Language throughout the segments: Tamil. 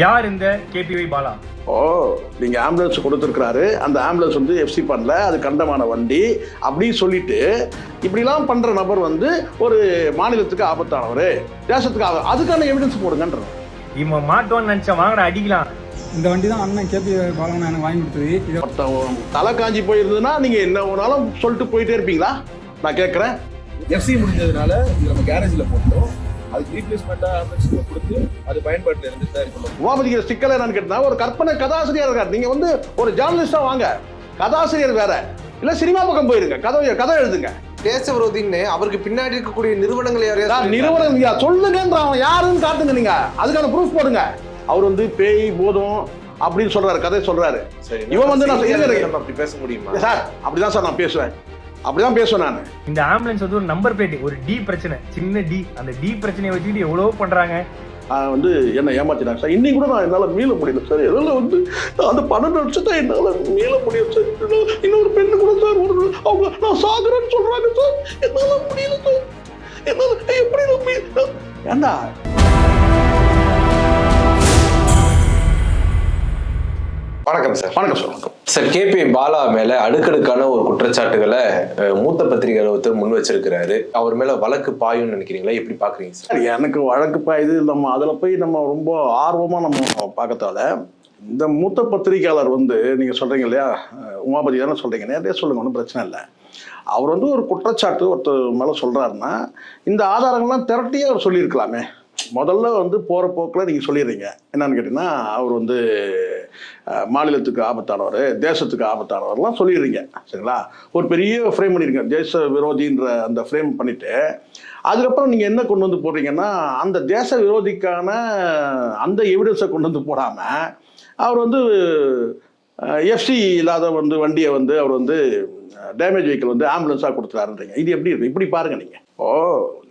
யார் இந்த கேபிஒய் பாலா? ஓ நீங்க ஆம்புலன்ஸ் கொடுத்துருக்காரு அந்த ஆம்புலன்ஸ் வந்து எஃப்சி பண்ணல. அது கண்டமான வண்டி. அப்படின்னு சொல்லிட்டு இப்படிலாம் பண்ற நபர் வந்து ஒரு மாநிலத்துக்கு ஆபத்தானவர். தேசத்துக்கு ஆப அதுக்கான எவிடன்ஸ் போடுங்கன்ற. இவன் மாட்டோன்னு நினைச்ச வாங்கடா அடிக்கலாம். இந்த வண்டி தான் அண்ணன் கேபி பாலன் எனக்கு வாங்கி கொடுத்தது. தலை காஞ்சி போயிருந்ததுன்னா நீங்க என்ன வேணாலும் சொல்லிட்டு போயிட்டே இருப்பீங்களா? நான் கேட்குறேன் எஃப்சி முடிஞ்சதுனால நம்ம கேரேஜ்ல போட்டோம் அதுக்கு ரீப்ளேஸ்மெண்டா ஆம்புலன்ஸ் கொடுத்து அது பயன்பாட்டில் இருந்துட்டு தான் இருக்கணும் உமாபதிக்கிற சிக்கல் என்னன்னு கேட்டா ஒரு கற்பனை கதாசிரியர் இருக்கார். நீங்க வந்து ஒரு ஜேர்னலிஸ்டா வாங்க. கதாசிரியர் வேற. இல்ல சினிமா பக்கம் போயிருங்க. கதை கதை எழுதுங்க. தேச விரோதின்னு அவருக்கு பின்னாடி இருக்கக்கூடிய நிறுவனங்கள் நிறுவனம் ஐயா, சொல்லுங்கன்ற அவன் யாருன்னு காட்டுங்க நீங்க. அதுக்கான ப்ரூஃப் போடுங்க. அவர் வந்து பேய் பூதம் அப்படின்னு சொல்றாரு கதை சொல்றாரு. சரி இவன் வந்து நான் அப்படி பேச முடியுமா? சார் அப்படிதான் சார் நான் பேசுவேன். அப்படிதான் பேசுவேன் நான். இந்த ஆம்புலன்ஸ் வந்து ஒரு நம்பர் பிளேட் ஒரு டி பிரச்சனை. சின்ன டி அந்த டி பிரச்சனையை வச்சுக்கிட்டு எவ்வளவோ பண்றாங்க? வந்து என்ன ஏமாத்தினாங்க சார். இன்னைக்கு கூட நான் என்னால் மீள முடியல சார். எதில் வந்து அந்த பன்னெண்டு லட்சத்தை என்னால் மீள முடியல சார். இன்னொரு பெண்ணு கூட சார் ஒரு அவங்க நான் சாகுறேன்னு சொல்றாங்க சார். என்னால் முடியல சார். என்னால் எப்படி ஏண்டா? வணக்கம் சார். வணக்கம் சார் வணக்கம். சார் கேபி பாலா மேல அடுக்கடுக்கான ஒரு குற்றச்சாட்டுகளை மூத்த பத்திரிகையாளர் ஒருத்தர் முன் வச்சிருக்கிறாரு. அவர் மேல வழக்கு பாயும்னு நினைக்கிறீங்களா? எப்படி பாக்குறீங்க சார்? எனக்கு வழக்கு பாயுது. நம்ம அதில் போய் நம்ம ரொம்ப ஆர்வமாக நம்ம பார்க்கத்தால இந்த மூத்த பத்திரிகையாளர் வந்து நீங்கள் சொல்கிறீங்க இல்லையா உமாபதி தானே சொல்கிறீங்க நேரடியாக சொல்லுங்க ஒன்றும் பிரச்சனை இல்லை. அவர் வந்து ஒரு குற்றச்சாட்டு ஒருத்தர் மேலே சொல்கிறாருன்னா இந்த ஆதாரங்கள்லாம் திரட்டியே அவர் சொல்லியிருக்கலாமே. முதல்ல வந்து போகிற போக்கில் நீங்கள் சொல்லிடுறீங்க. என்னன்னு கேட்டிங்கன்னா அவர் வந்து மாநிலத்துக்கு ஆபத்தானவர் தேசத்துக்கு ஆபத்தானவர்லாம் சொல்லிடுறீங்க சரிங்களா? ஒரு பெரிய ஃப்ரேம் பண்ணியிருக்கீங்க தேச விரோதின்ற அந்த ஃப்ரேம் பண்ணிவிட்டு அதுக்கப்புறம் நீங்கள் என்ன கொண்டு வந்து போடுறீங்கன்னா அந்த தேச விரோதிக்கான அந்த எவிடன்ஸை கொண்டு வந்து போடாமல் அவர் வந்து எஃப்சி இல்லாத வந்து வண்டியை வந்து அவர் வந்து டேமேஜ் வெஹிக்கிள் வந்து ஆம்புலன்ஸாக கொடுத்துறாருன்றீங்க இது எப்படி இருக்கு? இப்படி பாருங்க நீங்கள் ஓ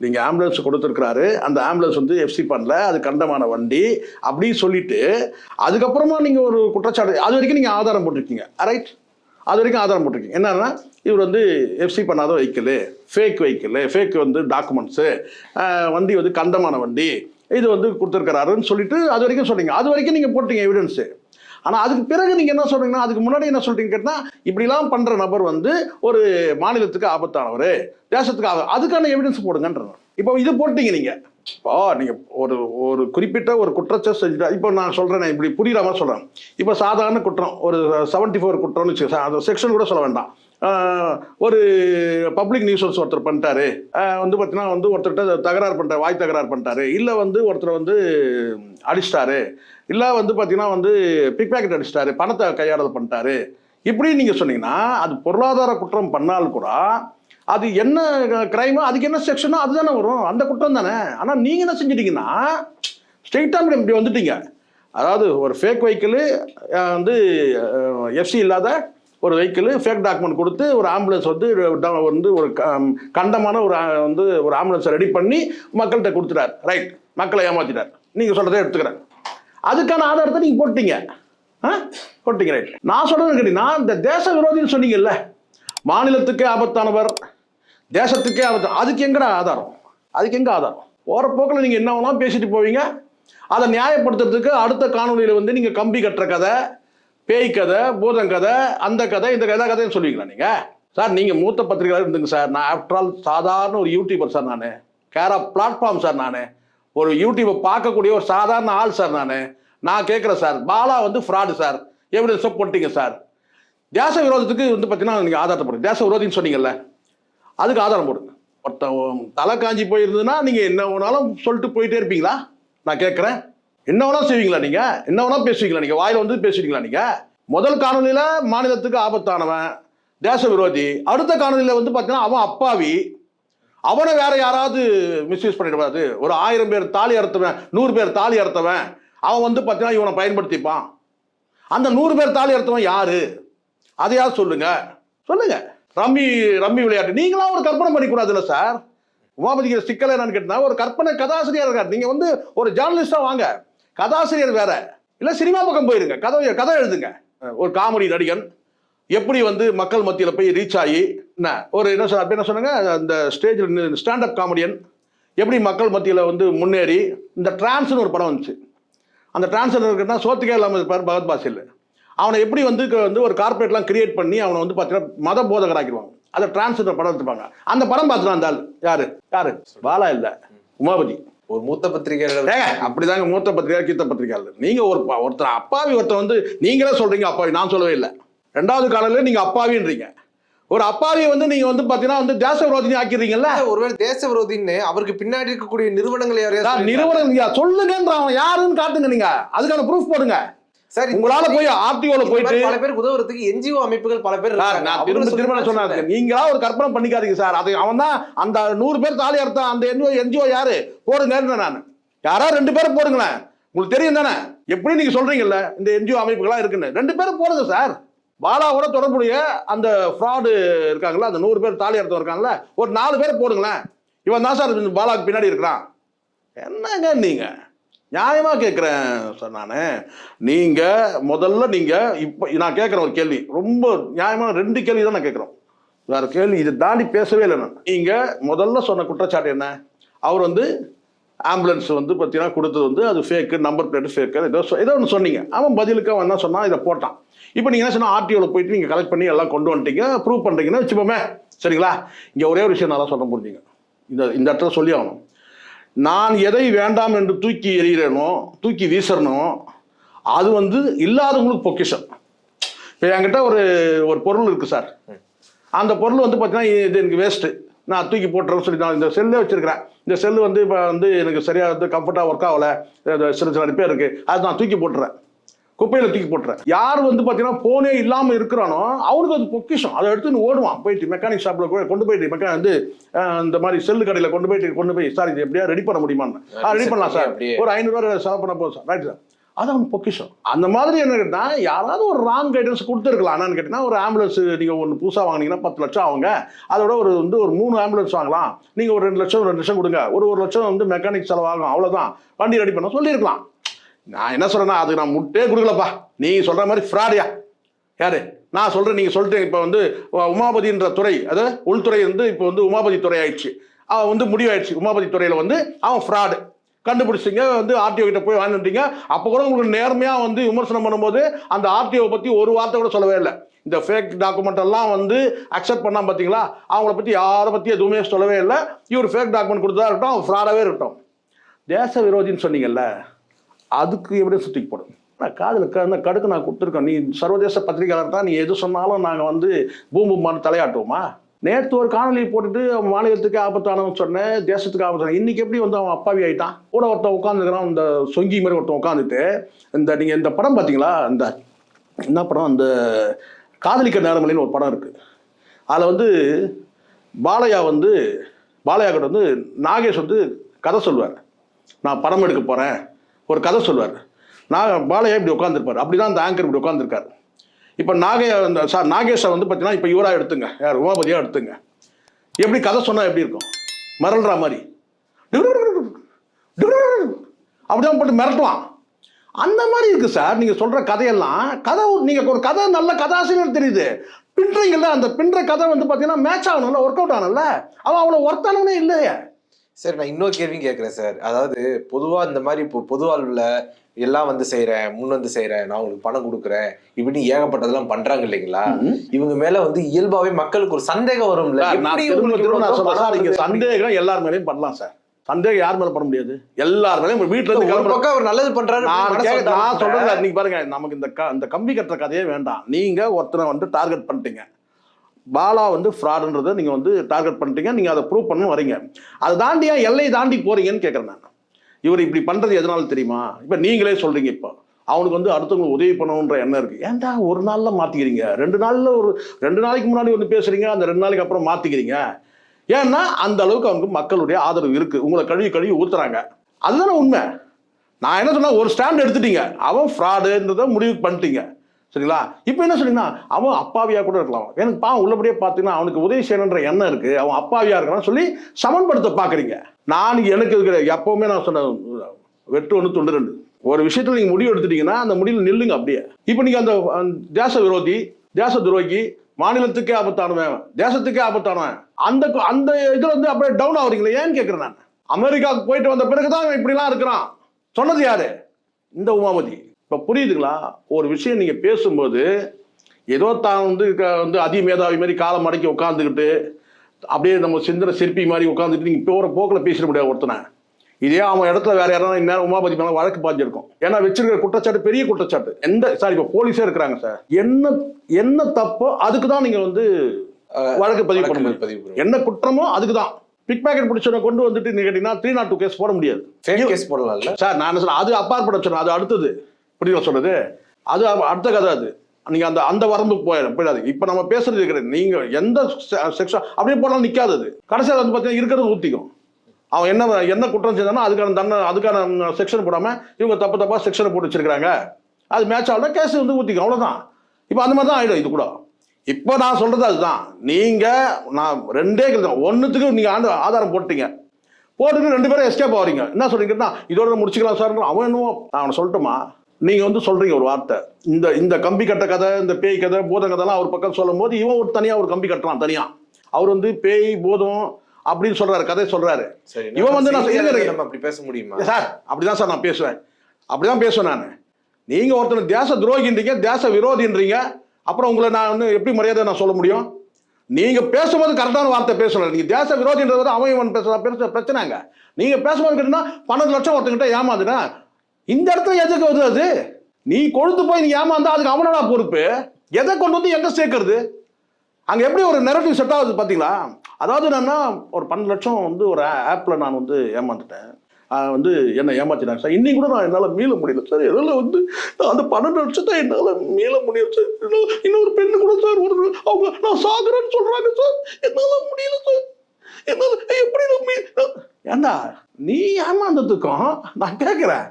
நீங்கள் ஆம்புலன்ஸ் கொடுத்துருக்குறாரு. அந்த ஆம்புலன்ஸ் வந்து எஃப்சி பண்ணல. அது கண்டமான வண்டி. அப்படின்னு சொல்லிட்டு அதுக்கப்புறமா நீங்கள் ஒரு குற்றச்சாட்டு அது வரைக்கும் நீங்கள் ஆதாரம் போட்டிருக்கீங்க. ரைட் அது வரைக்கும் ஆதாரம் போட்டிருக்கீங்க. என்னன்னா இவர் வந்து எஃப்சி பண்ணாத வெஹிக்கிள் ஃபேக் வெஹிக்கிள் ஃபேக் வந்து டாக்குமெண்ட்ஸு வண்டி வந்து கண்டமான வண்டி இது வந்து கொடுத்துருக்கிறாருன்னு சொல்லிட்டு அது வரைக்கும் சொன்னீங்க. அது வரைக்கும் நீங்கள் போட்டீங்க எவிடன்ஸு ஆனால் அதுக்கு பிறகு நீங்கள் என்ன சொல்கிறீங்கன்னா அதுக்கு முன்னாடி என்ன சொல்கிறீங்க கேட்டால் இப்படிலாம் பண்ணுற நபர் வந்து ஒரு மாநிலத்துக்கு ஆபத்தானவர் தேசத்துக்கு ஆபத்து அதுக்கான எவிடன்ஸ் போடுங்கன்ற இப்போ இது போட்டீங்க நீங்கள் இப்போ நீங்கள் ஒரு ஒரு குறிப்பிட்ட ஒரு குற்றச்சாட்டு செஞ்சுட்டா இப்போ நான் சொல்கிறேன் இப்படி புரியுற மாதிரி சொல்கிறேன் இப்போ சாதாரண குற்றம் ஒரு செவன்ட்டி ஃபோர் குற்றம்னு வச்சு அந்த செக்ஷன் கூட சொல்ல வேண்டாம். ஒரு பப்ளிக் நியூசன்ஸ் ஒருத்தர் பண்ணிட்டாரு. வந்து பார்த்தீங்கன்னா வந்து ஒருத்தர்கிட்ட தகராறு பண்ணிட்டாரு வாய் தகராறு பண்ணிட்டாரு. இல்லை வந்து ஒருத்தர் வந்து அடிச்சிட்டாரு. இல்லை வந்து பார்த்தீங்கன்னா வந்து பிக் பேக்கெட் அடிச்சிட்டாரு பணத்தை கையாடல் பண்ணிட்டாரு. இப்படி நீங்கள் சொன்னீங்கன்னா அது பொருளாதார குற்றம் பண்ணாலும் கூட அது என்ன கிரைமோ அதுக்கு என்ன செக்ஷனோ அதுதானே வரும். அந்த குற்றம் தானே. ஆனால் நீங்கள் என்ன செஞ்சிட்டீங்கன்னா ஸ்ட்ரெயிட்டாக இப்படி வந்துட்டீங்க. அதாவது ஒரு ஃபேக் வெஹிக்கிள் வந்து எஃப்சி இல்லாத ஒரு வெஹிக்கிள் ஃபேக் டாக்குமெண்ட் கொடுத்து ஒரு ஆம்புலன்ஸ் வந்து ட- வந்து ஒரு க- கண்டமான ஒரு வந்து ஒரு ஆம்புலன்ஸை ரெடி பண்ணி மக்கள்கிட்ட கொடுத்துட்டார். ரைட் மக்களை ஏமாற்றிட்டார் நீங்கள் சொல்கிறதே எடுத்துக்கிறேன். அதுக்கான ஆதாரத்தை நீங்கள் போட்டீங்க. ஆ? போட்டீங்க ரைட் நான் சொல்கிறது கேட்டீங்கன்னா இந்த தேச விரோதின்னு சொன்னீங்கல்ல. மாநிலத்துக்கே ஆபத்தானவர். தேசத்துக்கே ஆதாரம் அதுக்கு எங்கடா ஆதாரம்? அதுக்கு எங்க ஆதாரம்? போகிற போக்கில் நீங்கள் என்ன வேணாலும் பேசிட்டு போவீங்க அதை நியாயப்படுத்துறதுக்கு அடுத்த காணொலியில் வந்து நீங்கள் கம்பி கட்டுற கதை பேய் கதை பூதம் கதை அந்த கதை இந்த கதை கதைன்னு சொல்லுவீங்களா நீங்கள் சார் நீங்கள் மூத்த பத்திரிகையாளர் இருந்துங்க சார். நான் ஆஃப்டர் ஆல் சாதாரண ஒரு யூடியூபர் சார் நான். கேர் ஆஃப் பிளாட்ஃபார்ம் சார் நான். ஒரு யூடியூப்பை பார்க்கக்கூடிய ஒரு சாதாரண ஆள் சார் நான். நான் கேட்குறேன் சார். பாலா வந்து ஃப்ராடு சார். எவிடன்ஸை போட்டீங்க சார்? தேச விரோதத்துக்கு வந்து பார்த்தீங்கன்னா நீங்கள் ஆதாரத்தை போடுங்க. தேச விரோதின்னு சொன்னீங்கல்ல. அதுக்கு ஆதாரம் போடுங்க ஒருத்தன் தலை காஞ்சி போயிருந்ததுன்னா நீங்கள் என்ன வேணாலும் சொல்லிட்டு போயிட்டே இருப்பீங்களா? நான் கேட்குறேன். என்ன வேணாலும் செய்வீங்களா நீங்கள் என்ன வேணாலும் பேசுவீங்களா நீங்கள் வாயில் வந்து பேசுவீங்களா நீங்கள் முதல் காணொலியில் மாநிலத்துக்கு ஆபத்தானவன் தேச விரோதி. அடுத்த காணொலியில் வந்து பார்த்தீங்கன்னா அவன் அப்பாவி. அவனை வேற யாராவது மிஸ்யூஸ் பண்ணிடக்கூடாது. ஒரு ஆயிரம் பேர் தாலி அறுத்தவன் நூறு பேர் தாலி அறுத்தவன். அவன் வந்து பார்த்தீங்கன்னா இவனை பயன்படுத்திப்பான். அந்த நூறு பேர் தாலி அறுத்தவன் யாரு? அதையாவது சொல்லுங்க. சொல்லுங்கள் ரம்மி ரம்மி விளையாட்டு. நீங்களாம் ஒரு கற்பனை பண்ணிக்கூடாதுல்ல சார்? உமாபதிக்கிற சிக்கல் என்னன்னு கேட்டா ஒரு கற்பனை கதாசிரியர் இருக்கார். நீங்க வந்து ஒரு ஜேர்னலிஸ்டா வாங்க. கதாசிரியர் வேற. இல்ல சினிமா பக்கம் போயிருங்க. கதை கதை எழுதுங்க. ஒரு காமெடி நடிகன். எப்படி வந்து மக்கள் மத்தியில் போய் ரீச் ஆகி என்ன ஒரு என்ன சார் அப்படி என்ன சொன்னாங்க? அந்த ஸ்டேஜில் ஸ்டாண்டப் காமெடியன் எப்படி மக்கள் மத்தியில் வந்து முன்னேறி இந்த டிரான்ஸ்னு ஒரு படம் வந்துச்சு. அந்த டிரான்ஸ்ஜெண்டர் இருக்குன்னா சோத்துக்கே இல்லாமல் இருப்பார் பகத் பாசில் அவனை எப்படி வந்து வந்து ஒரு கார்பரேட்லாம் கிரியேட் பண்ணி அவனை வந்து பார்த்தீங்கன்னா மத போதகராக்கிடுவாங்க. அதை டிரான்ஸ்ஜெண்டர் படம் எடுத்துப்பாங்க. அந்த படம் பார்த்துட்டு அந்த ஆள் யாரு? யாரு? பாலா இல்லை. உமாபதி. ஒரு மூத்த பத்திரிகையாளர். அப்படிதாங்க மூத்த பத்திரிகை கீத்த பத்திரிகையாளர். நீங்க ஒரு ஒருத்தர் அப்பாவி ஒருத்தர் வந்து நீங்களே சொல்றீங்க அப்பாவி. நான் சொல்லவே இல்லை. ரெண்டாவது காலையில நீங்க அப்பாவின்றீங்க. ஒரு அப்பாவியை வந்து நீங்க வந்து பாத்தீங்கன்னா வந்து தேச விரோதினி ஆக்கிடுறீங்கல்ல ஒருவேளை தேச விரோதின்னு அவருக்கு பின்னாடி இருக்கக்கூடிய நிறுவனங்கள் யாரையா சொல்லுங்கன்ற அவன் யாருன்னு காட்டுங்க நீங்க. அதுக்கான ப்ரூஃப் போடுங்க. சார் உங்களால போய் ஆர்டிஓல போயிட்டு பல பேருக்கு உதவுறதுக்கு என்ஜிஓ அமைப்புகள் பல பேர். நான் திரும்ப திரும்ப சொன்னேன். நீங்களா ஒரு கற்பனை பண்ணிக்காதீங்க சார். அது அவன் தான் அந்த நூறு பேர் தாலி அர்த்தம் அந்த என்ஜிஓ என்ஜிஓ யாரு? போடுங்கன்னு நான். யாரா ரெண்டு பேரும் போடுங்களேன். உங்களுக்கு தெரியும் தானே? எப்படி நீங்க சொல்றீங்கல்ல? இந்த என்ஜிஓ அமைப்புகள்லாம் இருக்குன்னு. ரெண்டு பேரும் போடுங்க சார். பாலாவோட தொடர்புடைய அந்த ஃப்ராடு இருக்காங்களா அந்த நூறு பேர் தாலி அர்த்தம் இருக்காங்கல்ல ஒரு நாலு பேர் போடுங்களேன். இவன் தான் சார் பாலாவுக்கு பின்னாடி இருக்கிறான். என்னங்க நீங்க? நியாயமா கேட்குறேன் சார் நான். நீங்க முதல்ல நீங்க இப்போ நான் கேட்குறேன் ஒரு கேள்வி. ரொம்ப நியாயமான ரெண்டு கேள்வி தான் நான் கேட்குறோம் வேற கேள்வி இதை தாண்டி பேசவே இல்லை நான். நீங்க முதல்ல சொன்ன குற்றச்சாட்டு என்ன? அவர் வந்து ஆம்புலன்ஸ் வந்து பார்த்தீங்கன்னா கொடுத்தது வந்து அது ஃபேக்கு நம்பர் பிளேட் ஃபேக்கு ஏதோ ஏதோ ஒன்று சொன்னீங்க. அவன் பதிலுக்கு அவன் என்ன சொன்னான் இதை போட்டான். இப்போ நீங்கள் என்ன சொன்னால் ஆர்டிஓவில் போயிட்டு நீங்கள் கலெக்ட் பண்ணி எல்லாம் கொண்டு வந்துட்டீங்க ப்ரூவ் பண்ணுறீங்கன்னு வச்சுப்போமே சரிங்களா? இங்கே ஒரே ஒரு விஷயம் நல்லா சொல்ல புரிஞ்சுங்க இந்த இந்த இடத்துல சொல்லி ஆகணும். நான் எதை வேண்டாம் என்று தூக்கி எறிகிறேனோ தூக்கி வீசறனோ அது வந்து இல்லாதவங்களுக்கு பொக்கிஷம். இப்போ என்கிட்ட ஒரு ஒரு பொருள் இருக்குது சார். அந்த பொருள் வந்து பார்த்தீங்கன்னா இது எனக்கு வேஸ்ட்டு நான் தூக்கி போட்டுறேன்னு சொல்லி நான் இந்த செல்லே வச்சிருக்கிறேன். இந்த செல்லு வந்து இப்போ வந்து எனக்கு சரியாக வந்து கம்ஃபர்ட்டாக ஒர்க் ஆகலை. சில சில ரிப்பேர் இருக்குது அது நான் தூக்கி போட்டுறேன். குப்பையில் தூக்கி போட்டுறேன் யார் வந்து பார்த்தீங்கன்னா ஃபோனே இல்லாமல் இருக்கிறானோ அவனுக்கு அது பொக்கிஷம். அதை எடுத்து நீ ஓடுவான். போயிட்டு மெக்கானிக் ஷாப்பில் கொண்டு போயிட்டு மெக்கா வந்து இந்த மாதிரி செல்லு கடையில் கொண்டு போயிட்டு கொண்டு போய் சார் இது எப்படியா ரெடி பண்ண முடியுமான்னு. ரெடி பண்ணலாம் சார். ஒரு ஐநூறுரூவா செலவு பண்ண போதும் சார். Right sir. அது அவன் பொக்கிஷம். அந்த மாதிரி என்ன கேட்டா யாராவது ஒரு ராங் கைடன்ஸ் கொடுத்துருக்கலாம். என்னன்னு கேட்டீங்கன்னா ஒரு ஆம்புலன்ஸ் நீங்கள் ஒன்று புதுசாக வாங்கினீங்கன்னா பத்து லட்சம் ஆகுங்க அதோட ஒரு வந்து ஒரு மூணு ஆம்புலன்ஸ் வாங்கலாம். நீங்கள் ஒரு ரெண்டு லட்சம் ரெண்டு லட்சம் கொடுங்க. ஒரு ஒரு லட்சம் வந்து மெக்கானிக் செலவாகும். அவ்வளோதான் வண்டி ரெடி பண்ண சொல்லியிருக்கலாம். நான் என்ன சொல்றேன்னா அதுக்கு நான் முட்டே கொடுக்கலப்பா. நீ சொல்ற மாதிரி ஃப்ராடியா. யாரு? நான் சொல்றேன் நீங்க சொல்லிட்டு இப்போ வந்து உமாபதின்ற துறை அது உள்துறை வந்து இப்போ வந்து உமாபதி துறை ஆயிடுச்சு. அவன் வந்து முடிவாயிடுச்சு. உமாபதி துறையில வந்து அவன் ஃப்ராடு கண்டுபிடிச்சிங்க வந்து ஆர்டிஓ கிட்ட போய் வாங்கிட்டீங்க அப்போ கூட உங்களுக்கு நேர்மையா வந்து விமர்சனம் பண்ணும்போது அந்த ஆர்டிஓ பத்தி ஒரு வார்த்தை கூட சொல்லவே இல்லை. இந்த ஃபேக் டாக்குமெண்ட் எல்லாம் வந்து அக்செப்ட் பண்ணா பார்த்தீங்களா அவங்கள பற்றி யாரை பற்றி எதுவுமே சொல்லவே இல்லை. இவர் ஃபேக் டாக்குமெண்ட் கொடுத்ததா இருக்கட்டும் அவன் ஃப்ராடாகவே இருக்கட்டும். தேச விரோதின்னு சொன்னீங்கல்ல அதுக்கு எப்படியும் சுற்றி போடும். நான் காதில் க கடுக்கு நான் கொடுத்துருக்கேன். நீ சர்வதேச பத்திரிகையாளர் தான். நீ எது சொன்னாலும் நாங்கள் வந்து பூம்பூமான தலையாட்டுவோமா? நேற்று ஒரு காணொலி போட்டுட்டு அவன் மாநிலத்துக்கு ஆபத்தானவன் சொன்னேன் தேசத்துக்கு ஆபத்தான இன்னைக்கு எப்படி வந்து அவன் அப்பாவி ஆயிட்டான்? கூட ஒருத்தன் உட்காந்துக்கிறான் இந்த சொங்கி மாதிரி ஒருத்தன் உட்காந்துட்டு இந்த நீங்கள் இந்த படம் பார்த்தீங்களா இந்த என்ன படம்? அந்த காதலிக்க நேரமலைன்னு ஒரு படம் இருக்குது அதில் வந்து பாலையா வந்து பாலையா கிட்ட வந்து நாகேஷ் வந்து கதை சொல்லுவார். நான் படம் எடுக்க போகிறேன் ஒரு கதை சொல்லுவார். நான் பாலையா இப்படி உட்காந்துருப்பார் அப்படி தான் அந்த ஆங்கர் இப்படி உட்காந்துருக்காரு இப்போ நாகே அந்த சார் நாகேஷை வந்து பார்த்தீங்கன்னா இப்போ இவராக எடுத்துங்க. யார் உமாபதியாக எடுத்துங்க. எப்படி கதை சொன்னால் எப்படி இருக்கும்? மிரள்ற மாதிரி. அப்படிதான் போட்டு மிரட்டுவான். அந்த மாதிரி இருக்குது சார். நீங்கள் சொல்கிற கதையெல்லாம் கதை நீங்கள் ஒரு கதை நல்ல கதாசிரியர் தெரியுது. பின்றீங்கல்ல அந்த பின்ற கதை வந்து பார்த்தீங்கன்னா மேட்ச் ஆகணும்ல ஒர்க் அவுட் ஆகணும்ல. அவன் அவ்வளோ ஒர்த்தானவனே இல்லையே. சரி நான் இன்னொரு கேள்வியும் கேட்குறேன் சார். அதாவது பொதுவா இந்த மாதிரி இப்போ பொது வாழ்வுல எல்லாம் வந்து செய்றேன் முன் வந்து செய்றேன் நான் உங்களுக்கு பணம் கொடுக்குறேன் இப்படி ஏகப்பட்டதெல்லாம் பண்றாங்க இல்லைங்களா? இவங்க மேல வந்து இயல்பாவே மக்களுக்கு ஒரு சந்தேகம் வரும்ல? சந்தேகம் எல்லார் மேலயும் பண்ணலாம் சார். சந்தேகம் யார் மேல பண்ண முடியாது? எல்லார் மேலயும். வீட்டுல இருந்து ஒரு பக்கம் அவர் நல்லது பண்றாரு நான் நான் சார், நீங்க பாருங்க நமக்கு இந்த க- இந்த கம்பி கட்டுற கதையே வேண்டாம். நீங்க ஒருத்தனை வந்து டார்கெட் பண்ணிட்டீங்க. பாலா வந்து ஃப்ராடுன்றதை நீங்கள் வந்து டார்கெட் பண்ணிட்டீங்க நீங்கள் அதை ப்ரூவ் பண்ணணும் வரீங்க. அதை தாண்டி ஏன் எல்லையை தாண்டி போறீங்கன்னு கேட்குறேன் நான். இவர் இப்படி பண்ணுறது எதனால தெரியுமா? இப்போ நீங்களே சொல்கிறீங்க இப்போ. அவனுக்கு வந்து அடுத்தவங்களுக்கு உதவி பண்ணணுன்ற எண்ணம் இருக்குது ஏன்டா ஒரு நாளில் மாற்றிக்கிறீங்க ரெண்டு நாளில் ஒரு ரெண்டு நாளைக்கு முன்னாடி ஒன்று பேசுறீங்க அந்த ரெண்டு நாளைக்கு அப்புறம் மாற்றிக்கிறீங்க ஏன்னா அந்த அளவுக்கு அவனுக்கு மக்களுடைய ஆதரவு இருக்குது உங்களை கழுவி கழுவி ஊத்துறாங்க. அதுதானே உண்மை. நான் என்ன சொன்னால் ஒரு ஸ்டாண்ட் எடுத்துட்டீங்க. அவன் ஃப்ராடுன்றத முடிவு பண்ணிட்டீங்க. சரிங்களா? இப்போ என்ன சொல்லிங்கன்னா அவன் அப்பாவியா கூட இருக்கலாம். எனக்கு பாவம் உள்ளபடியே பார்த்தீங்கன்னா அவனுக்கு உதவி செய்யணுன்ற எண்ணம் இருக்கு. அவன் அப்பாவியா இருக்கான்னு சொல்லி சமன்படுத்த பார்க்குறீங்க நான் எனக்கு இருக்கிற எப்பவுமே நான் சொன்ன வெட்டு ஒன்று துண்டு ரெண்டு. ஒரு விஷயத்துல நீங்க முடிவு எடுத்துட்டீங்கன்னா அந்த முடிவில் நில்லுங்க அப்படியே. இப்போ நீங்க அந்த தேச விரோதி தேச துரோகி மாநிலத்துக்கே ஆபத்தானவன் தேசத்துக்கே ஆபத்தானவன் அந்த அந்த இதுல வந்து அப்படியே டவுன் ஆகுறீங்களே? ஏன்னு கேட்குறேன் நான். அமெரிக்காவுக்கு போயிட்டு வந்த பிறகுதான் இவன் இப்படிலாம் இருக்கிறான். சொன்னது யாரு? இந்த உமாபதி. இப்போ புரியுதுங்களா? ஒரு விஷயம் நீங்கள் பேசும்போது ஏதோ தான் வந்து வந்து அதி மேதாவி மாதிரி காலம் மடக்கி உட்காந்துக்கிட்டு அப்படியே நம்ம சிந்தனை சிற்பி மாதிரி உட்காந்துட்டு நீங்கள் போகிற போக்கில் பேசிட முடியாது ஒருத்தனை. இதே அவன் இடத்துல வேற யாராவது இந்நேரம் உமாபதி மேலே வழக்கு பாஞ்சிருக்கும். ஏன்னா வச்சிருக்கிற குற்றச்சாட்டு பெரிய குற்றச்சாட்டு. எந்த சார் இப்போ போலீஸே இருக்கிறாங்க சார். என்ன என்ன தப்போ அதுக்கு தான் நீங்கள் வந்து வழக்கு பதிவு பண்ண முடியும் பதிவு என்ன குற்றமோ அதுக்கு தான். பிக் பாக்கெட் பிடிச்சவனை கொண்டு வந்துட்டு நீங்க கேட்டீங்கன்னா த்ரீ நாட் டூ கேஸ் போட முடியாது. கேஸ் போடலாம்ல? சார் நான் என்ன சொல்றேன் அது அப்பாற்பட சொன்னேன் அது அடுத்தது. புரியுதா சொல்றது? அது அடுத்த கதை அது. நீங்க அந்த அந்த வரம்புக்கு போயிடும் போயிடாது இப்போ நம்ம பேசுறது இருக்கிற நீங்க எந்த செக்ஷன் அப்படியே போனாலும் நிக்காது அது. கடைசியில் வந்து பார்த்தீங்கன்னா இருக்கிறது ஊத்திக்கும். அவன் என்ன என்ன குற்றம் செஞ்சானோ அதுக்கான தண்டனை அதுக்கான செக்ஷன் போடாம இவங்க தப்பு தப்பா செக்ஷனை போட்டு வச்சிருக்காங்க அது மேட்ச் ஆகலாம் கேஸ் வந்து ஊத்திக்கும். அவ்வளவுதான். இப்போ அந்த மாதிரி தான் ஆயிடும் இது கூட. இப்போ நான் சொல்றது அதுதான். நீங்க நான் ரெண்டே தான் ஒன்றுத்துக்கு நீங்க ஆண்டு ஆதாரம் போட்டீங்க போட்டுட்டு ரெண்டு பேரும் எஸ்கேப் ஆகிறீங்க என்ன சொல்றீங்கன்னா இதோட முடிச்சுக்கலாம் சார். அவன் என்னவோ நான் அவனை சொல்லட்டுமா? நீங்க வந்து சொல்றீங்க ஒரு வார்த்தை. இந்த இந்த கம்பி கட்ட கதை இந்த பேய் கதை பூதம் கதைலாம் அவர் பக்கம் சொல்லும் போது இவன் ஒரு தனியா ஒரு கம்பி கட்டுறான் தனியா. அவர் வந்து பேய் பூதம் அப்படின்னு சொல்றாரு கதை சொல்றாரு. இவன் வந்து நான் நம்ம அப்படி பேச முடியுமா? சார் அப்படிதான் சார் நான் பேசுவேன். அப்படிதான் பேசுவேன் நான். நீங்க ஒருத்தர் தேச துரோகின்றீங்க தேச விரோதின்றீங்க அப்புறம் உங்களை நான் வந்து எப்படி மரியாதை நான் சொல்ல முடியும்? நீங்க பேசும்போது கரெக்டான வார்த்தை பேசணும் நீங்க தேச விரோதின்றது அவன் இவன் பேசுற பெருச பிரச்சனைங்க நீங்க பேசும்போது கேட்டீங்கன்னா பன்னெண்டு லட்சம் ஒருத்தங்கிட்ட ஏமாந்துனா இந்த இடத்துல எதுக்கு வருது அது? நீ கொழுந்து போய் நீ ஏமாந்தா அதுக்கு அவனோட பொறுப்பு. எதை கொண்டு வந்து எங்கே சேர்க்கறது? அங்கே எப்படி ஒரு நெரட்டிவ் செட் ஆகுது பார்த்தீங்களா அதாவது என்னன்னா ஒரு பன்னெண்டு லட்சம் வந்து ஒரு ஆப்பில் நான் வந்து ஏமாந்துட்டேன். வந்து என்னை ஏமாத்தினாங்க சார் இன்னும் கூட நான் என்னால் மீள முடியல சார். எதில் வந்து நான் அந்த பன்னெண்டு லட்சத்தை என்னால் மீள முடியல சார். இன்னும் இன்னொரு பெண்ணு கூட சார் ஒரு அவங்க நான் சாகுறேன்னு சொல்கிறாங்க சார். என்னால் முடியல சார். என்னால் எப்படி நான் மீ ஏண்டா நீ ஏமாந்ததுக்கும் நான் கேட்குறேன்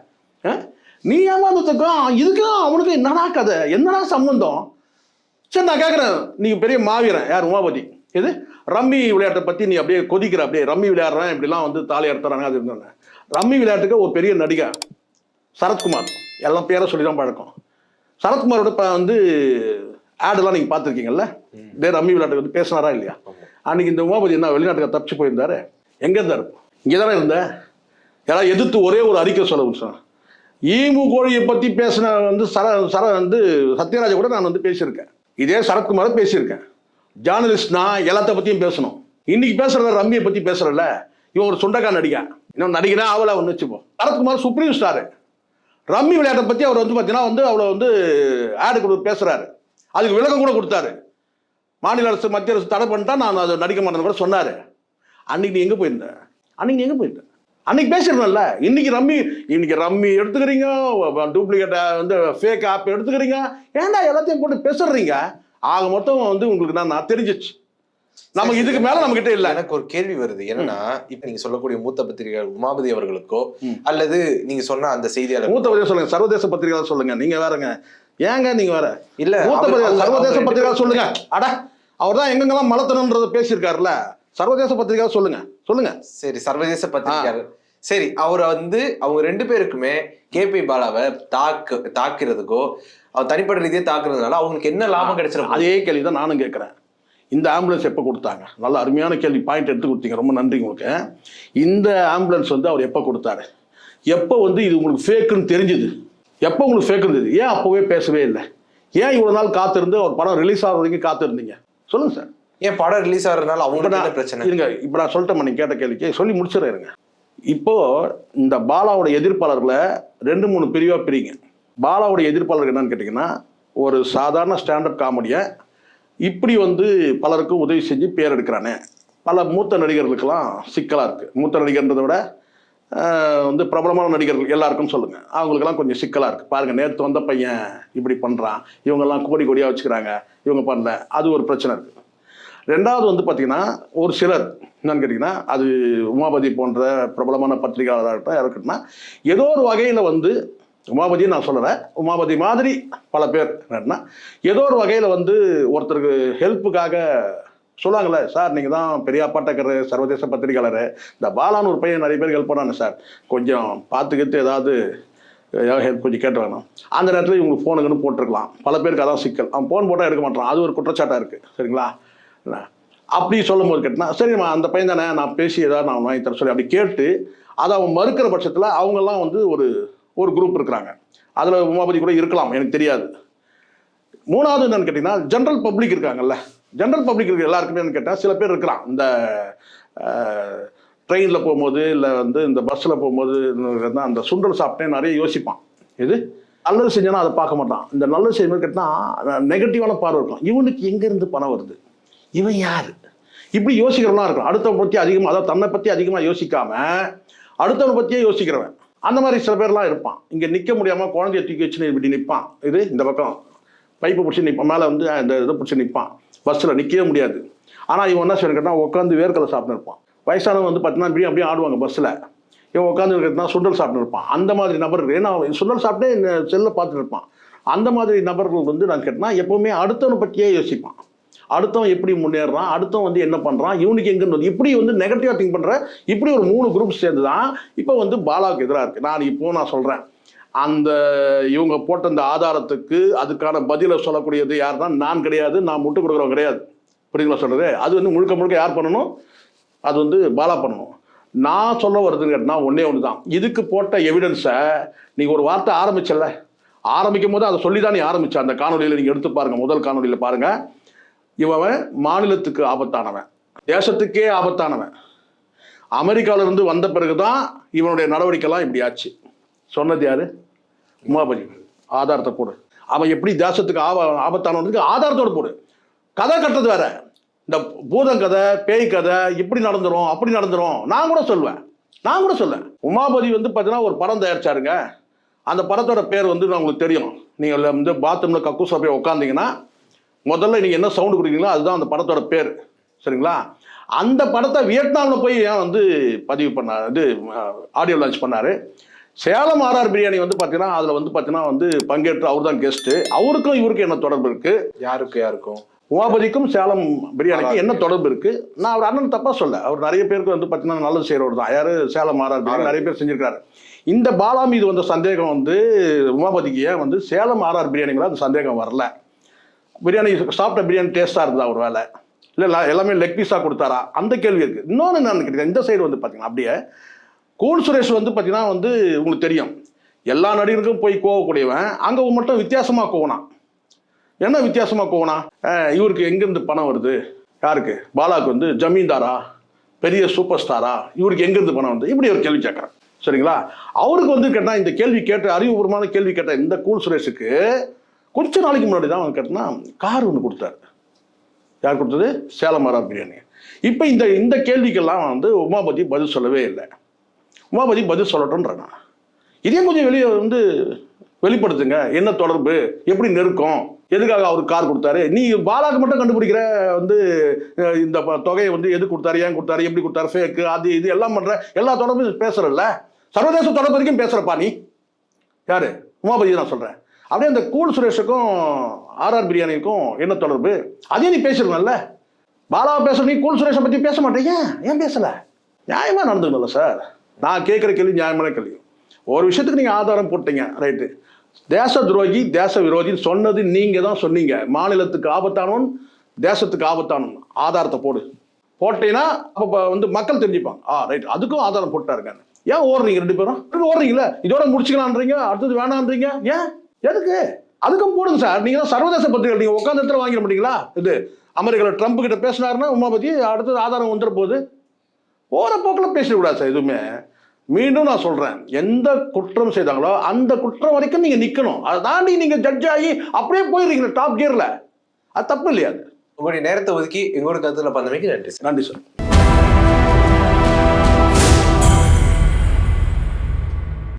நீ ஏமாந்ததுக்கும் இதுக்கும் அவனுக்கு என்னடா கதை? என்னடா சம்பந்தம்? சரி நான் கேட்குறேன் நீ பெரிய மாவீரன். யார்? உமாபதி. இது ரம்மி விளையாட்டை பற்றி நீ அப்படியே கொதிக்கிற அப்படியே. ரம்மி விளையாடுறேன் இப்படிலாம் வந்து தாலி எடுத்துறாங்க அது இருந்தாங்க ரம்மி விளையாட்டுக்கு ஒரு பெரிய நடிகர் சரத்குமார். எல்லாம் பேரை சொல்லி தான் பழக்கம். சரத்குமாரோட இப்போ வந்து ஆடெல்லாம் நீங்கள் பார்த்துருக்கீங்கல்ல? இதே ரம்மி விளையாட்டுக்கு வந்து பேசினாரா இல்லையா? அன்னைக்கு இந்த உமாபதி என்ன வெளிநாட்டுக்கு தப்பிச்சு போயிருந்தாரு? எங்கே இருந்தார்? இங்கே தானே இருந்த? யாராவது எதிர்த்து ஒரே ஒரு அறிக்கை சொல்ல சார் ஈமு கோழியை பற்றி பேசின வந்து சர சர வந்து சத்யராஜ கூட நான் வந்து பேசியிருக்கேன். இதே சரத்குமாரை பேசியிருக்கேன். ஜேர்னலிஸ்ட்னா எல்லாத்த பற்றியும் பேசணும். இன்னைக்கு பேசுறத ரம்மியை பற்றி பேசுறல இவன் ஒரு சுண்டக்கா நடிகன். இன்னும் நடிகனா அவளை ஒன்று வச்சுப்போம். சரத்குமார் சுப்ரீம் ஸ்டாரு ரம்மி விளையாட்டை பற்றி அவர் வந்து பார்த்தீங்கன்னா வந்து அவளை வந்து ஆடு கொடுத்து பேசுகிறாரு அதுக்கு விளக்கம் கூட கொடுத்தாரு. மாநில அரசு மத்திய அரசு தடை பண்ணிட்டா நான் அதை நடிக்க மாட்டேன்னு கூட சொன்னார். அன்னைக்கு நீ எங்கே போயிருந்த? அன்னைக்கு நீ எங்கே போயிருந்த? அன்னைக்கு பேசிருந்தேன்ல இன்னைக்கு ரம்மி இன்னைக்கு ரம்மி எடுத்துக்கிறீங்க டூப்ளிகேட் வந்து ஃபேக் ஆப் எடுத்துக்கிறீங்க. ஏன்டா எல்லாத்தையும் போட்டு பேசுறீங்க? ஆக மொத்தம் வந்து உங்களுக்கு நான் நான் தெரிஞ்சிச்சு. நமக்கு இதுக்கு மேல நம்ம கிட்ட இல்ல. எனக்கு ஒரு கேள்வி வருது. என்னன்னா இப்ப நீங்க சொல்லக்கூடிய மூத்த பத்திரிகையாளர் உமாபதி அவர்களுக்கோ. அல்லது நீங்க சொன்ன அந்த செய்தியாளர் மூத்த பத்திரிகை சொல்லுங்க. சர்வதேச பத்திரிகை சொல்லுங்க. நீங்க வேறங்க ஏங்க நீங்க வேற? இல்ல மூத்த பத்திரிகை சர்வதேச அவர் பத்திரிகை ரெண்டு சொல்லுங்க. அட அவர் தான் எங்கெங்கெல்லாம் மலத்தணுன்றத பேசியிருக்காருல்ல சர்வதேச பத்திரிகை சொல்லுங்க. சொல்லுங்க. சரி சர்வதேச பத்திரிகையாளர். சரி அவர் வந்து அவங்க ரெண்டு பேருக்குமே கேபி பாலாவை தாக்கு தாக்குறதுக்கோ அவர் தனிப்பட்ட ரீதியா தாக்குறதுனால அவங்களுக்கு என்ன லாபம் கிடைச்சிருக்கும்? அதே கேள்வி தான் நானும் கேட்குறேன். இந்த ஆம்புலன்ஸ் எப்போ கொடுத்தாங்க? நல்ல அருமையான கேள்வி பாயிண்ட் எடுத்து கொடுத்தீங்க. ரொம்ப நன்றி உங்களுக்கு. இந்த ஆம்புலன்ஸ் வந்து அவர் எப்போ கொடுத்தாரு? எப்போ வந்து இது உங்களுக்கு ஃபேக்குன்னு தெரிஞ்சுது? எப்போ உங்களுக்கு ஃபேக் இருந்தது ஏன் அப்போவே பேசவே இல்லை? ஏன் இவ்வளோ நாள் காத்திருந்து அவர் படம் ரிலீஸ் ஆகிற வரைக்கும் காத்திருந்தீங்க? சொல்லுங்க சார். ஏன் படம் ரிலீஸ் ஆகுறதுனால நான் பிரச்சனை? இருங்க இப்போ நான் சொல்லிட்டேன் நீங்க கேட்ட கேள்விக்கு. சொல்லி முடிச்சிடுறேன் இப்போ இந்த பாலாவோட எதிர்ப்பாளர்களை ரெண்டு மூணு பிரிவாக பிரிங்க. பாலாவோட எதிர்ப்பாளர்கள் என்னன்னு கேட்டிங்கன்னா ஒரு சாதாரண ஸ்டாண்டப் காமெடியை இப்படி வந்து பலருக்கும் உதவி செஞ்சு பேர் எடுக்கிறானே. பல மூத்த நடிகர்களுக்கெல்லாம் சிக்கலாக இருக்குது மூத்த நடிகர்ன்றதை விட வந்து பிரபலமான நடிகர்கள் எல்லாருக்கும் சொல்லுங்கள் அவங்களுக்கெல்லாம் கொஞ்சம் சிக்கலாக இருக்குது பாருங்கள் நேற்று வந்த பையன் இப்படி பண்ணுறான் இவங்கெல்லாம் கோடி கோடியாக வச்சுக்கிறாங்க. இவங்க பண்ணல. அது ஒரு பிரச்சனை இருக்குது ரெண்டாவது வந்து பார்த்தீங்கன்னா ஒரு சிலர் என்னன்னு கேட்டிங்கன்னா அது உமாபதி போன்ற பிரபலமான பத்திரிகையாளராகட்டும் இருக்கட்டும்னா ஏதோ ஒரு வகையில் வந்து உமாபதியை நான் சொல்லலை உமாபதி மாதிரி பல பேர் என்னன்னா ஏதோ ஒரு வகையில் வந்து ஒருத்தருக்கு ஹெல்ப்புக்காக சொல்லுவாங்களே சார் நீங்கள் தான் பெரியாப்பா டக்கர் சர்வதேச பத்திரிகையாளர் இந்த பாலான்னு ஒரு பையன் நிறைய பேர் ஹெல்ப் பண்ணாங்க சார். கொஞ்சம் பார்த்துக்கிட்டு ஏதாவது ஏதாவது ஹெல்ப் கொஞ்சம் கேட்டு வேணும் அந்த நேரத்தில் இவங்களுக்கு ஃபோனுக்குன்னு போட்டிருக்கலாம். பல பேருக்கு அதான் சிக்கல். அவன் ஃபோன் போட்டால் எடுக்க மாட்டான். அது ஒரு குற்றச்சாட்டாக இருக்குது சரிங்களா? என்ன? அப்படி சொல்லும்போது கேட்டால் சரிம்மா அந்த பையன் தானே நான் பேசி ஏதாவது நான் வாங்கி தர சொல்லி அப்படி கேட்டு அதை அவன் மறுக்கிற பட்சத்தில் அவங்கெல்லாம் வந்து ஒரு ஒரு குரூப் இருக்கிறாங்க. அதில் உமாபதி கூட இருக்கலாம் எனக்கு தெரியாது. மூணாவது என்னன்னு கேட்டிங்கன்னா ஜென்ரல் பப்ளிக் இருக்காங்கல்ல. ஜென்ரல் பப்ளிக் இருக்க எல்லாருக்குமே கேட்டால் சில பேர் இருக்கிறான் இந்த ட்ரெயினில் போகும்போது இல்லை வந்து இந்த பஸ்ஸில் போகும்போது தான் அந்த சுண்டல் சாப்பிட்டேன் நிறைய யோசிப்பான். இது நல்லது செஞ்சோன்னா அதை பார்க்க மாட்டான். இந்த நல்லது செய்யும்போது கேட்டால் நெகட்டிவான பார்வை இருக்கும். இவனுக்கு எங்கேருந்து பணம் வருது? இவன் யார்? இப்படி யோசிக்கிறவனா இருக்கும் அடுத்தவன் பற்றி அதிகமாக அதாவது தன்னை பற்றி அதிகமாக யோசிக்காம அடுத்தவனை பற்றியே யோசிக்கிறவன். அந்த மாதிரி சில பேர்லாம் இருப்பான். இங்கே நிற்க முடியாமல் குழந்தைய தூக்கி வச்சுன்னு இப்படி நிற்பான் இது இந்த பக்கம். பைப்பை பிடிச்சி நிற்பான் மேலே வந்து இந்த இதை பிடிச்சி நிற்பான் பஸ்ஸில் நிற்கவே முடியாது. ஆனால் இவன் என்ன செய்யணும் கேட்டால் உட்காந்து வேர்க்கலை சாப்பிட்டு இருப்பான். வயசானவங்க வந்து பார்த்தீங்கன்னா இப்படி அப்படியே ஆடுவாங்க பஸ்ஸில் இவன் உட்காந்து இருக்கிறதுனா சுண்டல் சாப்பிட்டு இருப்பான். அந்த மாதிரி நபர்கள் ஏன்னா சுண்டல் சாப்பிட்டே இந்த செல்லை பார்த்துட்டு இருப்பான். அந்த மாதிரி நபர்கள் வந்து நான் கேட்டேன்னா எப்பவுமே அடுத்தவனை பற்றியே யோசிப்பான். அடுத்தவன் எப்படி முன்னேறான் அடுத்தவன் வந்து என்ன பண்ணுறான் இவனுக்கு எங்கன்னு இப்படி வந்து நெகட்டிவாக திங்க் பண்ணுற இப்படி ஒரு மூணு குரூப் சேர்ந்து தான் இப்போ வந்து பாலாவுக்கு எதிராக இருக்குது நான் இப்போ நான் சொல்கிறேன் அந்த இவங்க போட்ட அந்த ஆதாரத்துக்கு அதுக்கான பதிலை சொல்லக்கூடியது யாருன்னா நான் கிடையாது நான் முட்டு கொடுக்குறவங்க கிடையாது. புரியுங்களா சொல்கிறது அது வந்து முழுக்க முழுக்க யார் பண்ணணும்? அது வந்து பாலா பண்ணணும். நான் சொல்ல வருதுன்னு கேட்டால் ஒன்றே ஒன்று தான் இதுக்கு போட்ட எவிடன்ஸை நீங்கள் ஒரு வார்த்தை ஆரம்பிச்சல ஆரம்பிக்கும் போது அதை சொல்லி தான் நீ ஆரம்பிச்ச. அந்த காணொலியில் நீங்கள் எடுத்து பாருங்கள் முதல் காணொலியில் பாருங்கள் இவன் மாநிலத்துக்கு ஆபத்தானவன். தேசத்துக்கே ஆபத்தானவன். அமெரிக்கால இருந்து வந்த பிறகுதான் இவனுடைய நடவடிக்கைலாம் இப்படி ஆச்சு. சொன்னது யாரு? உமாபதி ஆதாரத்தை போடு. அவன் எப்படி தேசத்துக்கு ஆப ஆபத்தானவனுக்கு ஆதாரத்தோடு போடு. கதை கட்டுறது வேற. இந்த பூதம் கதை பேய் கதை இப்படி நடந்துரும் அப்படி நடந்துரும். நான் கூட சொல்லுவேன். நான் கூட சொல்லுவேன். உமாபதி வந்து பார்த்தீங்கன்னா ஒரு படம் தயாரிச்சாருங்க. அந்த படத்தோட பேர் வந்து நான் உங்களுக்கு தெரியும். நீங்கள் வந்து பாத்ரூமில் கக்கூசா போய் உட்காந்தீங்கன்னா முதல்ல நீங்கள் என்ன சவுண்டு கொடுக்குறீங்களோ அதுதான் அந்த படத்தோட பேர். சரிங்களா? அந்த படத்தை வியட்நாமில் போய் ஏன் வந்து பதிவு பண்ணார்? இது ஆடியோ லான்ச் பண்ணார். சேலம் ஆர்ஆர் பிரியாணி வந்து பார்த்தீங்கன்னா அதில் வந்து பார்த்தீங்கன்னா வந்து பங்கேற்று அவர் தான் கெஸ்ட்டு அவருக்கும் இவருக்கும் என்ன தொடர்பு இருக்குது யாருக்கு யாருக்கும்? உமாபதிக்கும் சேலம் பிரியாணிக்கும் என்ன தொடர்பு இருக்கு? நான் அவர் அண்ணன் தப்பா சொல்ல அவர் நிறைய பேருக்கு வந்து பார்த்தீங்கன்னா நல்லது செய்கிறவர் தான். யாரு? சேலம் ஆர்ஆர் பிரியாணி நிறைய பேர் செஞ்சிருக்காரு. இந்த பாலா மீது வந்த சந்தேகம் வந்து உமாபதிக்கு ஏன் வந்து சேலம் ஆர்ஆர் பிரியாணி மேல அந்த சந்தேகம் வரல? பிரியாணி சாப்பிட்ட பிரியாணி டேஸ்ட்டாக இருந்ததா ஒரு வேலை இல்லை எல்லாமே லெக் பீஸாக கொடுத்தாரா? அந்த கேள்வி இருக்குது இன்னொன்று நான் கேட்டேன் இந்த சைடு வந்து பார்த்தீங்கன்னா அப்படியே கோல் சுரேஷ் வந்து பார்த்தீங்கன்னா வந்து உங்களுக்கு தெரியும். எல்லா நடிகருக்கும் போய் கோவக்கூடியவன். அங்கே மட்டும் வித்தியாசமாக கோவனா? என்ன வித்தியாசமாக கோவனா? இவருக்கு எங்கேருந்து பணம் வருது? யாருக்கு? பாலாவுக்கு வந்து ஜமீன்தாரா? பெரிய சூப்பர் ஸ்டாரா இவருக்கு எங்கேருந்து பணம் வருது? இப்படி ஒரு கேள்வி கேட்குறேன் சரிங்களா? அவருக்கு வந்து கேட்டால் இந்த கேள்வி கேட்ட அறிவுபூர்வமான கேள்வி கேட்ட இந்த கூல் சுரேஷுக்கு கொஞ்ச நாளைக்கு முன்னாடி தான் அவன் கேட்டனா கார் ஒன்று கொடுத்தாரு. யார் கொடுத்தது? சேலம் பிரியாணி. இப்போ இந்த இந்த கேள்விக்கெல்லாம் வந்து உமாபதி பதில் சொல்லவே இல்லை. உமாபதி பதில் சொல்லட்டும்ன்றேன். நான் இதையும் கொஞ்சம் வெளியே வந்து வெளிப்படுத்துங்க. என்ன தொடர்பு? எப்படி நெருக்கம்? எதுக்காக அவருக்கு கார் கொடுத்தாரு? நீ பாலாக்கு மட்டும் கண்டுபிடிக்கிற வந்து இந்த தொகையை வந்து எது கொடுத்தாரு? ஏன் கொடுத்தாரு? எப்படி கொடுத்தாரு? ஃபேக்கு அது இது எல்லாம் பண்ற எல்லா தொடர்பும் பேசுறல்ல. சர்வதேச தொடர்பு வரைக்கும் பேசுறப்பா நீ? யாரு? உமாபதி நான் சொல்றேன். அப்படியே அந்த கூல் சுரேஷுக்கும் ஆர்ஆர் பிரியாணிக்கும் என்ன தொடர்பு? அதையும் நீ பேசிருக்கணும்ல. பாலாவை பேச நீ கூல் சுரேஷை பற்றி பேச மாட்டேங்க. ஏன் பேசலை? நியாயமாக நடந்துக்கணும்ல சார். நான் கேட்குற கேள்வி நியாயமான கேள்வி. ஒரு விஷயத்துக்கு நீங்கள் ஆதாரம் போட்டீங்க ரைட்டு. தேச துரோகி தேச விரோதின்னு சொன்னது நீங்கள் தான் சொன்னீங்க. மாநிலத்துக்கு ஆபத்தானவன் தேசத்துக்கு ஆபத்தானவன் ஆதாரத்தை போடு. போட்டீங்கன்னா அப்போ வந்து மக்கள் தெரிஞ்சுப்பாங்க. ஆ ரைட் அதுக்கும் ஆதாரம் போட்டாருங்க ஏன் ஓடுறீங்க ரெண்டு பேரும்? ரெண்டு ஓடுறீங்களா இதோட முடிச்சுக்கலான்றீங்க அடுத்தது வேணான்றீங்க ஏன்? எதுக்கு? அதுக்கும் போடுங்க சார். நீங்க தான் சர்வதேச பத்திரிகை நீங்க உட்காந்த இடத்துல வாங்கிட மாட்டீங்களா இது அமெரிக்காவில் ட்ரம்ப் கிட்ட பேசினாருன்னா உமாபதி அடுத்தது ஆதாரம் வந்துட போகுது. போகிற போக்கில் பேசக்கூடாது சார் எதுவுமே. மீண்டும் நான் சொல்றேன். எந்த குற்றம் செய்தாங்களோ அந்த குற்றம் வரைக்கும் நீங்க நிக்கணும். அதை தாண்டி நீங்க ஜட்ஜ் ஆகி அப்படியே போயிடுறீங்க டாப் கியர்ல அது தப்பு இல்லையா உங்களுடைய நேரத்தை ஒதுக்கி எங்களோட கருத்துல பந்தமைக்கு நன்றி சார். நன்றி சார்.